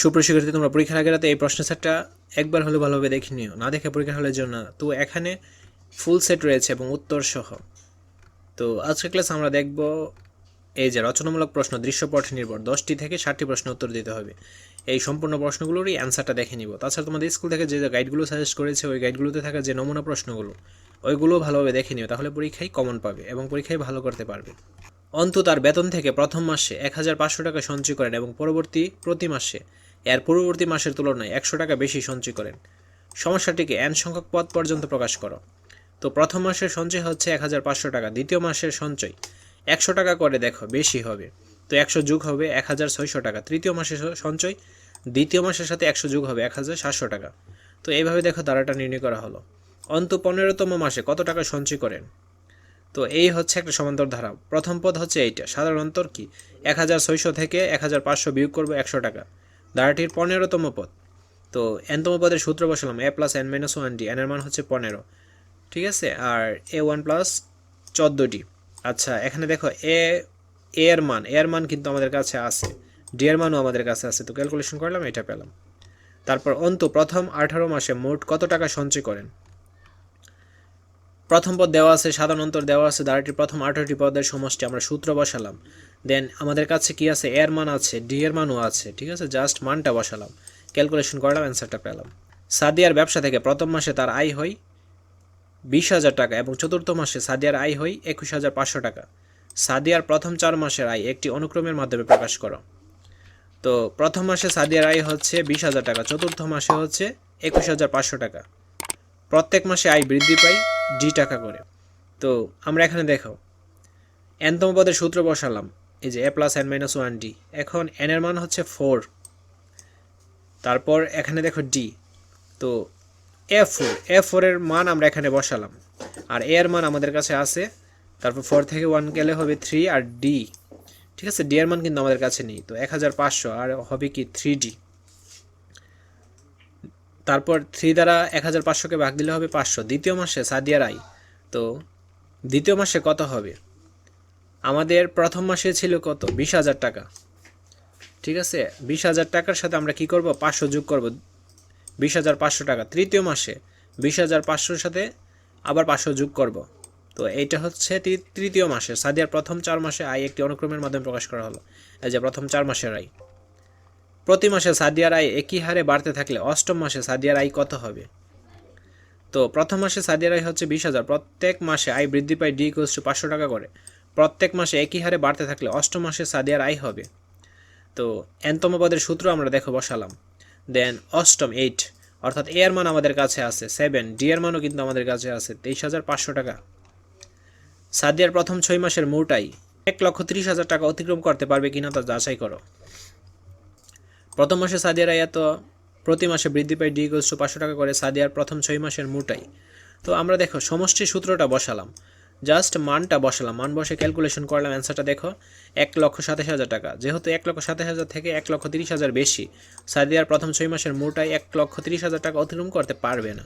সুপ্রশিক্ষার্থী তোমরা পরীক্ষার আগে রাতে এই প্রশ্ন সেটটা একবার হলে ভালোভাবে দেখে নিও। না দেখে পরীক্ষা হলে জন্য। তো এখানে ফুল সেট রয়েছে এবং উত্তর সহ তো আজকের ক্লাস আমরা দেখব এই যে রচনামূলক প্রশ্ন, দৃশ্যপট নির্ভর। দশটি থেকে ষাটটি প্রশ্ন উত্তর দিতে হবে। এই সম্পূর্ণ প্রশ্নগুলোরই অ্যান্সারটা দেখে নিব। তাছাড়া তোমাদের স্কুল থেকে যে যে গাইডগুলো সাজেস্ট করেছে, ওই গাইডগুলোতে থাকা যে নমুনা প্রশ্নগুলো, ওইগুলো ভালোভাবে দেখে নিও। তাহলে পরীক্ষায় কমন পাবে এবং পরীক্ষায় ভালো করতে পারবে। অন্তু তার বেতন থেকে প্রথম মাসে এক হাজার পাঁচশো টাকা সঞ্চয় করেন এবং পরবর্তী প্রতি মাসে এর পূর্ববর্তী মাসের তুলনায় একশো টাকা বেশি সঞ্চয় করেন। সমস্যাটিকে এন সংখ্যক পদ পর্যন্ত প্রকাশ করো। তো প্রথম মাসের সঞ্চয় হচ্ছে এক হাজার পাঁচশো টাকা, দ্বিতীয় মাসের সঞ্চয় একশো টাকা করে দেখো, বেশি হবে। তো একশো যুগ হবে এক হাজার ছয়শো টাকা, তৃতীয় মাসের সঞ্চয় দ্বিতীয় মাসের সাথে একশো যুগ হবে এক হাজার সাতশো টাকা। তো এইভাবে দেখো ধারাটা নির্ণয় করা হলো। অন্ত পনেরোতম মাসে কত টাকা সঞ্চয় করেন? তো এই হচ্ছে একটা সমান্তর ধারা। প্রথম পদ হচ্ছে এইটা। সাধারণ অন্তর কি? এক হাজার ছয়শো থেকে এক হাজার পাঁচশো বিয়োগ করব একশো টাকা। ধারাটির পনেরোতম পদ। তো এনতম পদের সূত্র বসালাম a plus n minus one d এনের মান হচ্ছে পনেরো। ঠিক আছে? আর এ ওয়ান প্লাস চোদ্দোটি। আচ্ছা এখানে দেখো এ এর মান এর মান কিন্তু আমাদের কাছে আছে। ডি এর মানও আমাদের কাছে আছে, তো ক্যালকুলেশন করলাম, এটা পেলাম। তারপর অন্ত, প্রথম আঠারো মাসে মোট কত টাকা সঞ্চয় করেন? প্রথম পদ দেওয়া আছে, সাধারণ অন্তর দেওয়া আছে, ধারাটির প্রথম আঠারোটি পদের সমষ্টি আমরা সূত্র বসালাম। দেন আমাদের কাছে কি আছে? এর মান আছে ডি এর মানও আছে, ঠিক আছে? জাস্ট মানটা বসালাম। ক্যালকুলেশন করলাম অ্যান্সারটা পেলাম। সাদিয়ার ব্যবসা থেকে প্রথম মাসে তার আয় হয় বিশ হাজার টাকা এবং চতুর্থ মাসে সাদিয়ার আয় হয় একুশ হাজার পাঁচশো টাকা। সাদিয়ার প্রথম চার মাসের আয় একটি অনুক্রমের মাধ্যমে প্রকাশ করো। তো প্রথম মাসে সাদিয়ার আয় হচ্ছে বিশ হাজার টাকা, চতুর্থ মাসে হচ্ছে একুশ হাজার পাঁচশো টাকা। প্রত্যেক মাসে আয় বৃদ্ধি পাই ডি টাকা করে। তো আমরা এখানে দেখো এনতম পদের সূত্র বসালাম। এই যে a plus n minus one d এখন এন এর মান হচ্ছে ফোর তারপর এখানে দেখো ডি তো এ ফোর এ ফোরের মান আমরা এখানে বসালাম। আর এ এর মান আমাদের কাছে আছে। তারপর ফোর থেকে ওয়ান গেলে হবে থ্রি আর ডি ঠিক আছে? ডি এর মান কিন্তু আমাদের কাছে নেই। তো এক হাজার পাঁচশো, আর হবে কি থ্রি ডি তারপর থ্রি দ্বারা এক হাজার পাঁচশোকে ভাগ দিলে হবে পাঁচশো। দ্বিতীয় মাসে সাদিয়ার আয় তো দ্বিতীয় মাসে কত হবে? আমাদের প্রথম মাসে ছিল কত? বিশ হাজার টাকা। ঠিক আছে? বিশ হাজার টাকার সাথে আমরা কি করব? পাঁচশো যোগ করব। বিশ হাজার পাঁচশো টাকা। তৃতীয় মাসে বিশ হাজার পাঁচশোর সাথে আবার পাঁচশো যোগ করব। তো এইটা হচ্ছে তৃতীয় মাসে। সাদিয়ার প্রথম চার মাসে আয় একটি অনুক্রমের মাধ্যমে প্রকাশ করা হলো। এই যে প্রথম চার মাসের আয়। প্রতি মাসে সাদিয়ার আয় একই হারে বাড়তে থাকলে অষ্টম মাসে সাদিয়ার আয় কত হবে? তো প্রথম মাসে সাদিয়ার আয় হচ্ছে বিশ হাজার। প্রত্যেক মাসে আয় বৃদ্ধি পায় ডি টু পাঁচশো টাকা করে। প্রত্যেক মাসে একই হারে বাড়তে থাকলে অষ্টম মাসে সাদিয়ার আয় হবে। তো এনতম পদের সূত্র আমরা দেখো, বসালাম। দেন অষ্টম এইট অর্থাৎ এ এর মান আমাদের কাছে আছে সেভেন ডি এর মানও কিন্তু আমাদের কাছে আছে তেইশ হাজার পাঁচশো টাকা। সাদিয়ার প্রথম ছয় মাসের মোটাই এক লক্ষ ত্রিশ হাজার টাকা অতিক্রম করতে পারবে কিনা তা যাচাই করো। প্রথম মাসে সাদিয়ার আয় এত প্রতি মাসে বৃদ্ধি পায় ডি ইকুয়ালস টু পাঁচশো টাকা করে সাদিয়ার প্রথম ছয় মাসের মোটাই। তো আমরা দেখো, সমষ্টি সূত্রটা বসালাম। জাস্ট মানটা বসালাম। মান বসে ক্যালকুলেশন করলাম, অ্যান্সারটা দেখো, এক লক্ষ সাতাশ হাজার টাকা। যেহেতু এক লক্ষ সাতাশ হাজার থেকে এক লক্ষ তিরিশ হাজার বেশি, সাদিয়ার প্রথম ছয় মাসের মোটাই এক লক্ষ তিরিশ হাজার টাকা অতিক্রম করতে পারবে না।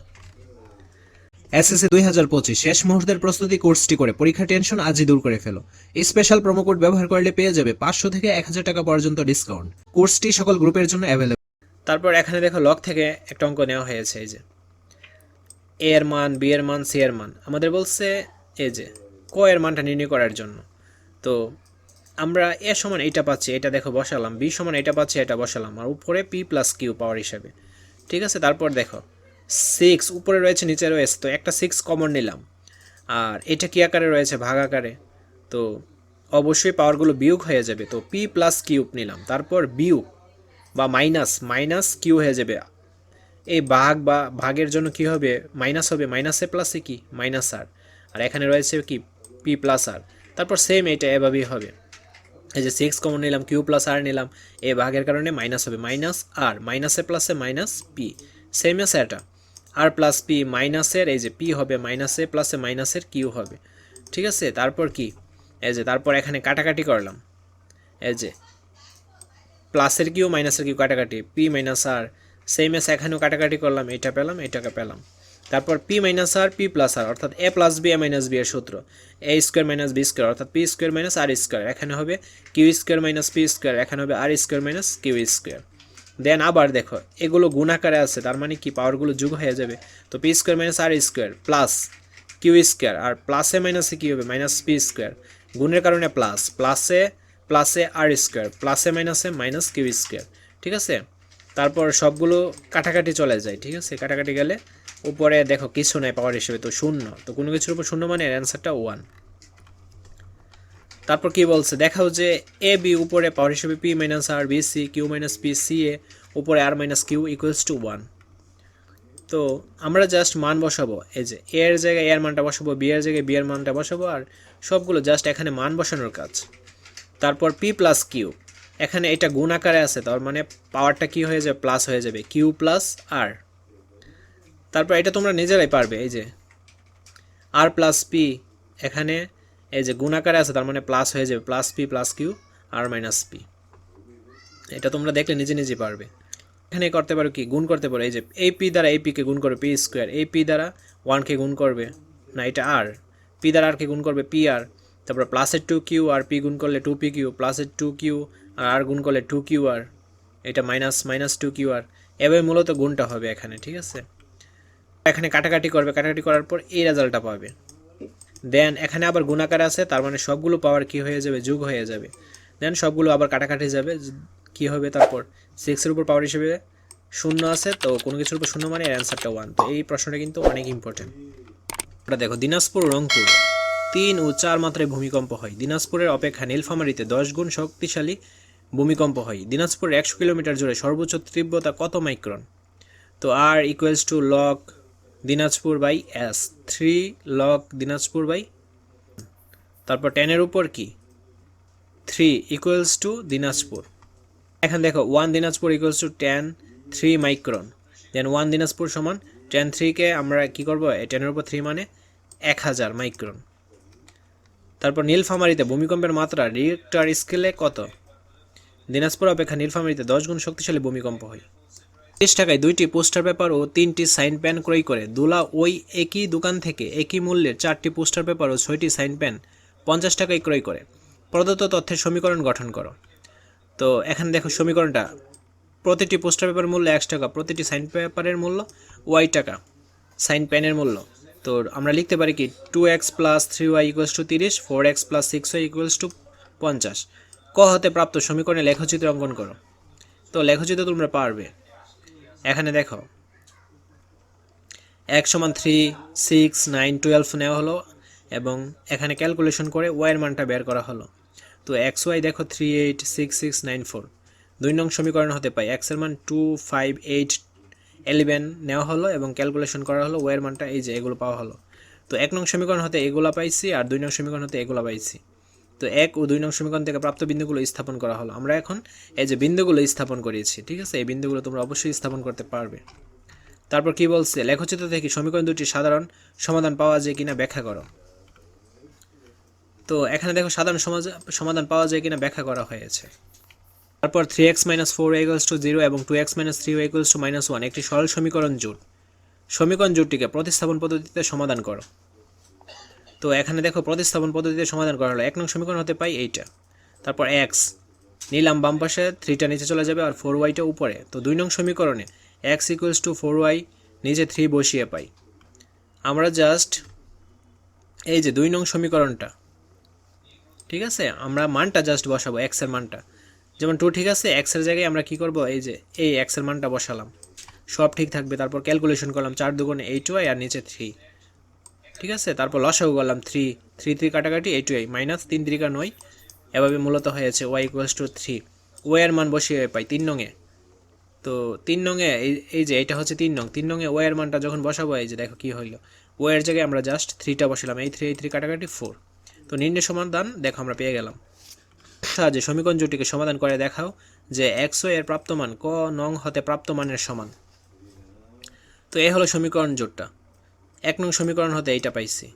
এসএসসি দুই হাজার পঁচিশ শেষ মুহূর্তের প্রস্তুতি কোর্সটি করে পরীক্ষা টেনশন আজই দূর করে ফেলো। স্পেশাল প্রোমো কোড ব্যবহার করলে পেয়ে যাবে পাঁচশো থেকে এক হাজার টাকা পর্যন্ত ডিসকাউন্ট কোর্সটি সকল গ্রুপের জন্য অ্যাভেলেবল তারপর এখানে দেখো লগ থেকে একটা অঙ্ক নেওয়া হয়েছে, এই যে। এ এর মান বি এর মান সি এর মান। আমাদের বলছে, এই যে, ক এর মানটা নির্ণয় করার জন্য। তো, আমরা এ সমান এটা পাচ্ছি, এটা দেখো বসালাম। বি সমান এটা পাচ্ছি, এটা বসালাম। আর উপরে পি প্লাস কিউ পাওয়ার হিসাবে। ঠিক আছে? তারপর দেখো সিক্স উপরে রয়েছে নিচে রয়েছে তো একটা সিক্স কমন নিলাম। আর এটা কি আকারে রয়েছে? ভাগ আকারে। তো অবশ্যই পাওয়ারগুলো বিয়োগ হয়ে যাবে। তো পি প্লাস কিউব নিলাম। তারপর বিয়োগ বা মাইনাস মাইনাস কিউ হয়ে যাবে। এই ভাগ বা ভাগের জন্য কি হবে? মাইনাস হবে। মাইনাসে প্লাসে কি? মাইনাস আর আর এখানে রয়েছে কি? পি প্লাস আর তারপর সেম এটা এভাবেই হবে। এই যে সিক্স কমন নিলাম কিউ প্লাস আর নিলাম। এ ভাগের কারণে মাইনাস হবে। মাইনাস আর মাইনাসে প্লাসে মাইনাস পি সেম আছে এটা। আর প্লাস পি মাইনাসের এই যে পি হবে মাইনাসে প্লাসে মাইনাসের কিউ হবে। ঠিক আছে? তারপর কি? এই যে তারপর এখানে কাটাকাটি করলাম। এই যে প্লাসের কিউ মাইনাসের কিউ কাটাকাটি। P minus r same s এখানেও কাটাকাটি করলাম, এটা পেলাম, এটাকে পেলাম। তারপর p minus r p plus r অর্থাৎ a plus b a minus b এর সূত্র। A square minus b square অর্থাৎ p square minus r square এখানে হবে q square minus p square এখানে হবে r square minus q square then আবার দেখো, এগুলো গুণাকারে আছে, তার মানে কি? পাওয়ারগুলো যোগ হয়ে যাবে। তো p square minus r square plus q square আর প্লাসে মাইনাসে কী হবে? মাইনাস পি স্কোয়ার গুণের কারণে প্লাস প্লাসে প্লাসে আর স্কোয়ার প্লাসে মাইনাসে মাইনাস কিউ স্কোয়ার ঠিক আছে? তারপর সবগুলো কাটাকাটি চলে যায়, ঠিক আছে? কাটাকাটি গেলে উপরে দেখো কিছু নাই পাওয়ার হিসেবে, তো শূন্য। তো কোনো কিছুর উপর শূন্য মানে অ্যান্সারটা ওয়ান তারপর কি বলছে? দেখাও যে এ বি উপরে পাওয়ার হিসেবে p minus r b c q minus p c a উপরে r minus q equals to one তো আমরা জাস্ট মান বসাবো। এই যে এ এর জায়গায় এর মানটা বসাবো বি এর জায়গায় বি এর মানটা বসাবো, আর সবগুলো জাস্ট এখানে মান বসানোর কাজ। তারপর পি প্লাস কিউ এখানে এটা গুণ আকারে আছে, তার মানে পাওয়ারটা কি হয়ে যাবে? প্লাস হয়ে যাবে। কিউ প্লাস আর তারপর এটা তোমরা নিজেরাই পারবে, এই যে আর প্লাস পি এখানে এই যে গুণ আকারে আছে, তার মানে প্লাস হয়ে যাবে plus p plus q r minus p এটা তোমরা দেখলে নিজে নিজে পারবে। এখানে করতে পারো কি? গুণ করতে পারো, এই যে এই পি দ্বারা এই পিকে গুণ করবে পি স্কোয়ার এই পি দ্বারা ওয়ানকে গুণ করবে, না, এটা আর পি দ্বারা আরকে গুণ করবে পি আর তারপর প্লাসের টু কিউ আর পি গুণ করলে টু পি কিউ প্লাসের টু কিউ আর আর গুণ করলে টু কিউ আর এটা minus minus two q r এভাবে মূলত গুণটা হবে এখানে, ঠিক আছে? এখানে কাটাকাটি করবে, কাটাকাটি করার পর এই রেজাল্টটা পাবে। দেন এখানে আবার গুণাকার আছে, তার মানে সবগুলো পাওয়ার কি হয়ে যাবে? যোগ হয়ে যাবে। দেন সবগুলো আবার কাটাকাটি যাবে কি হবে তারপর? সিক্সের উপর পাওয়ার হিসেবে শূন্য আছে, তো কোনো কিছুর উপর শূন্য মানে অ্যান্সারটা ওয়ান তো এই প্রশ্নটা কিন্তু অনেক ইম্পর্টেন্ট এটা দেখো, দিনাজপুর রংপুর তিন ও চার মাত্রায় ভূমিকম্প হয়। দিনাজপুরের অপেক্ষা নীলফামারীতে দশ গুণ শক্তিশালী ভূমিকম্প হয়। দিনাজপুরের একশো কিলোমিটার জুড়ে সর্বোচ্চ তীব্রতা কত মাইক্রন? তো আর ইকুয়ালস টু লক দিনাজপুর বাই এস, থ্রি লক দিনাজপুর বাই তারপর টেনের উপর কি? থ্রি ইকুয়ালস টু দিনাজপুর। এখন দেখো one Dinajpur equals to ten three micron then one Dinajpur সমান টেন থ্রিকে আমরা কি করব? টেনের উপর থ্রি মানে এক হাজার মাইক্রন তারপর নীলফামারিতে ভূমিকম্পের মাত্রা রিক্টার স্কেলে কত? দিনাজপুর অপেক্ষা নীলফামারিতে দশ গুণ শক্তিশালী ভূমিকম্প হয়। তিরিশ টাকায় দুইটি পোস্টার পেপার ও তিনটি সাইন প্যান ক্রয় করে দুলা ওই একই দোকান থেকে একই মূল্যের চারটি পোস্টার পেপার ও ছয়টি সাইন প্যান পঞ্চাশ টাকায় ক্রয় করে। প্রদত্ত তথ্যের সমীকরণ গঠন করো। তো এখানে দেখো সমীকরণটা। প্রতিটি পোস্টার পেপার মূল্য একশো টাকা, প্রতিটি সাইন পেপারের মূল্য ওয়াই টাকা, সাইন প্যানের মূল্য। তো আমরা লিখতে পারি কি, two x plus three y equals to তিরিশ, four x plus six y equals to পঞ্চাশ। ক হতে প্রাপ্ত সমীকরণে লেখচিত্র অঙ্কন করো। তো লেখচিত্র তোমরা পারবে। এখানে দেখো। এক সমান থ্রি সিক্স নাইন টুয়েলভ নেওয়া হলো এবং এখানে ক্যালকুলেশন করে ওয়াইয়ের মানটা বের করা হলো। তো এক্স ওয়াই দেখো three eight six six nine four দুই নং সমীকরণ হতে পাই এক্সের মান টু ফাইভ এইট এলেভেন নেওয়া হলো এবং ক্যালকুলেশন করা হলো ওয়াইয়ের মানটা এই যে এগুলো পাওয়া হলো। তো এক নং সমীকরণ হতে এগুলো পাইছি আর দুই নং সমীকরণ হতে এগুলো পাইছি। তো এক ও দুই নং সমীকরণ থেকে প্রাপ্ত বিন্দুগুলো স্থাপন করা হলো। আমরা এখন এই যে বিন্দুগুলো স্থাপন করিয়েছি, ঠিক আছে? এই বিন্দুগুলো তোমরা অবশ্যই স্থাপন করতে পারবে। তারপর কি বলছে? লেখচিত্র থেকে সমীকরণ দুটি সাধারণ সমাধান পাওয়া যায় কিনা ব্যাখ্যা করো। তো এখানে দেখো সাধারণ সমাধান পাওয়া যায় কিনা ব্যাখ্যা করা হয়েছে। তারপর three x minus four equals to zero এবং two x minus three equals to minus one একটি সরল সমীকরণ জোট। সমীকরণ জোটটিকে প্রতিস্থাপন পদ্ধতিতে সমাধান করো। তো এখানে দেখো প্রতিস্থাপন পদ্ধতিতে সমাধান করা হলো। এক নং সমীকরণ হতে পাই এইটা। তারপর এক্স নিলাম বাম পাশে থ্রিটা নিচে চলে যাবে আর ফোর ওয়াইটা উপরে। তো দুই নং সমীকরণে x equals to four y নিচে থ্রি বসিয়ে পাই। আমরা জাস্ট এই যে দুই নং সমীকরণটা, ঠিক আছে? আমরা মানটা জাস্ট বসাবো এক্সের মানটা। যেমন টু ঠিক আছে এক্সের জায়গায় আমরা কি করব? এই যে, এই এক্সের মানটা বসালাম। সব ঠিক থাকবে। তারপর ক্যালকুলেশন করলাম, চার দুগুণে এইট ওয়াই আর নিচে থ্রি ঠিক আছে? তারপর লসাগু করলাম থ্রি থ্রি থ্রি কাটাকাটি এইট ওয়াই মাইনাস তিন ত্রিকা নয়, এভাবে মূলত হয়েছে ওয়াই ইকুয়ালস টু থ্রি ওয়াইয়ের মান বসিয়ে পাই তিন নঙে তো তিন নঙে এই এই যে এটা হচ্ছে তিন নং, তিন নঙে ওয়াইয়ের মানটা যখন বসাবো, এই যে দেখো কী হইল। ওয়াইয়ের জায়গায় আমরা জাস্ট থ্রিটা বসালাম, এই থ্রি এই থ্রি কাটাকাটি ফোর তো নির্ণয় সমাধান দেখো আমরা পেয়ে গেলাম। সাহায্যে সমীকরণ জুটিকে সমাধান করে দেখাও যে একশো এর প্রাপ্তমান ক নং হতে প্রাপ্তমানের সমান। তো এই হলো সমীকরণ জোটটা। এক নং সমীকরণ হতে এইটা পাইছি।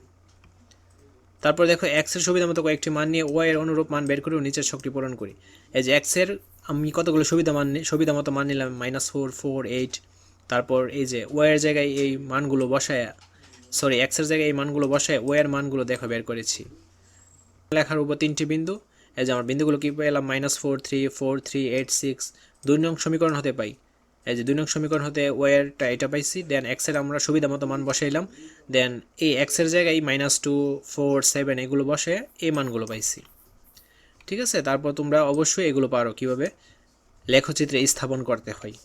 তারপর দেখো এক্সের সুবিধা মতো কয়েকটি মান নিয়ে ওয়াই অনুরূপ মান বের করে ও নিচের শক্তি পূরণ করি। এই যে এক্সের আমি কতগুলো সুবিধা মান সুবিধা মতো মান নিলাম মাইনাস ফোর ফোর এইট তারপর এই যে ওয়াইয়ের জায়গায় এই মানগুলো বসায় সরি এক্সের জায়গায় এই মানগুলো বসায় ওয়াইয়ের মানগুলো দেখো বের করেছি। লেখার উপর তিনটি বিন্দু, এই যে আমার বিন্দুগুলো কী পেলাম? Minus four three four three eight six দুই নং সমীকরণ হতে পাই। এই যে দুই নং সমীকরণ হতে ওয়ারটা এটা পাইছি দেন এক্সের আমরা সুবিধা মতো মান বসাইলাম দেন এই এক্সের জায়গায় মাইনাস টু ফোর সেভেন এগুলো বসে এই মানগুলো পাইছি। ঠিক আছে? তারপর তোমরা অবশ্যই এগুলো পারো কীভাবে? লেখচিত্রে স্থাপন করতে হয়।